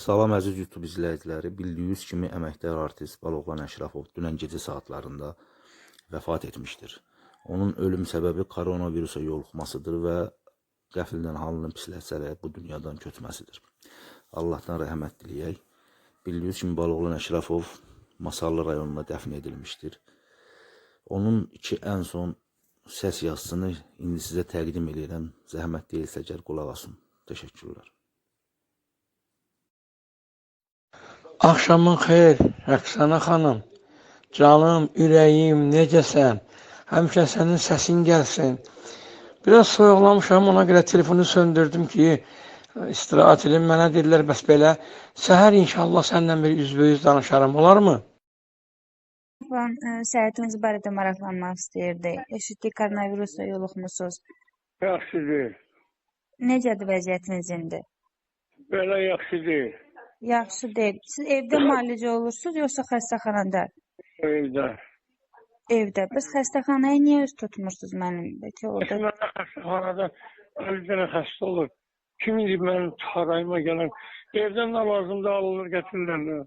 Salam əziz YouTube izləyiciləri. Bildiyiniz kimi əməkdar artist Baloğlan Əşrafov dünən gecə saatlarında vəfat etmişdir. Onun ölüm səbəbi koronavirusa yoluxmasıdır və qəfildən halının pisləşərək bu dünyadan köçməsidir. Allahdan rəhmət diləyək. Bildiyiniz kimi Baloğlan Əşrafov Masallı rayonuna dəfn edilmişdir. Onun iki ən son səs yazısını indi sizə təqdim edirəm. Zəhmət deyilsə gəl qulaq asın. Təşəkkürlər. Axşamın xeyir, Rəqsana xanım. Canım, ürəyim, necəsən? Həmişə sənin səsin gəlsin. Biraz soyuqlamışam, ona görə telefonu söndürdüm ki, istirahət edim. Mənə dedilər, bəs belə, səhər inşallah səninlə bir üzbəyüz danışaram, olarmı? Falan e, səhhətiniz barədə maraqlanmaq istəyirdi. Eşitdik koronavirusla yoluxmusunuz. Yaxşı deyil. Necədir vəziyyətiniz indi? Belə yaxşı deyil. Yaxşı deyil. Siz evdə müalicə olursunuz yoxsa xəstəxanada? Evdə. Evdə. Bəs xəstəxanaya niyə üz tutmursunuz mənim? Bəlkə orada Mən xəstəxanada bir dənə xəstə olur. Kim idi mənim çarayıma gələn? Evdən nə lazımdır alınır, gətirilir.